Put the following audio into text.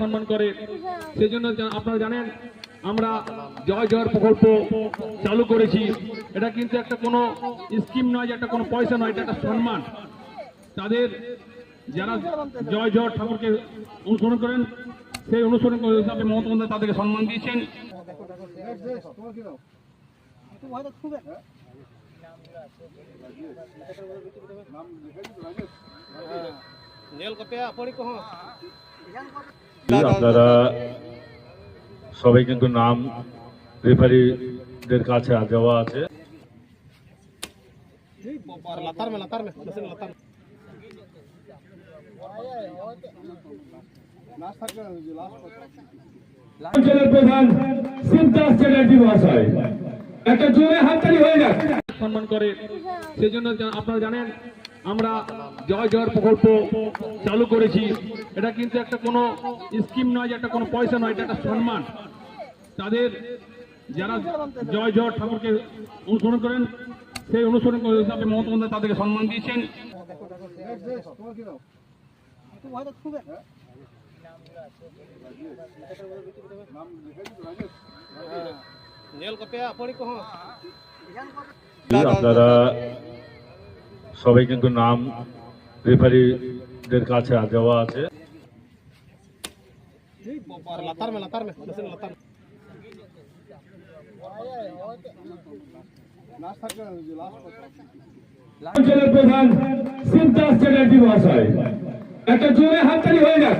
সম্মান করে। সেই জন্য আপনারা জানেন, আমরা জয় জয়ের প্রকল্প চালু করেছি। এটা কিন্তু একটা কোনো স্কিম নয় একটা কোনো পয়সা নয়, এটা একটা সম্মান। তাদের যারা জয় জয় ঠাকুরকে অনুসরণ করেন, সেই অনুসরণ করে হিসাবে মমতা বন্দ্যোপাধ্যায় তাদেরকে সম্মান দিয়েছেন। আপনারা সবাই কিন্তু নাম রেফারিদের কাছে দেওয়া আছে। অঞ্চলের প্রধান সিমটাস চ্যাটার্জি মহাশয় একটা জোরে হাততালি হয়ে যাক। সম্মান করে সেই জন্য আপনারা জানেন আমরা জয় জয়ের প্রকল্প চালু করেছি। এটা কিন্তু একটা কোনো স্কিম নয় যে একটা কোনো পয়সা নয় এটা একটা সম্মান। তাদের যারা জয় জয় ঠাকুরকে অনুসরণ করেন সেই অনুসরণ করে হিসাবে মমতা বন্দ্যোপাধ্যায় তাদেরকে সম্মান দিয়েছেন। আপনারা সবাই কিন্তু নাম রেফারিদের কাছে দেওয়া আছে। একটা জোরে হাততালি হয়ে যাক।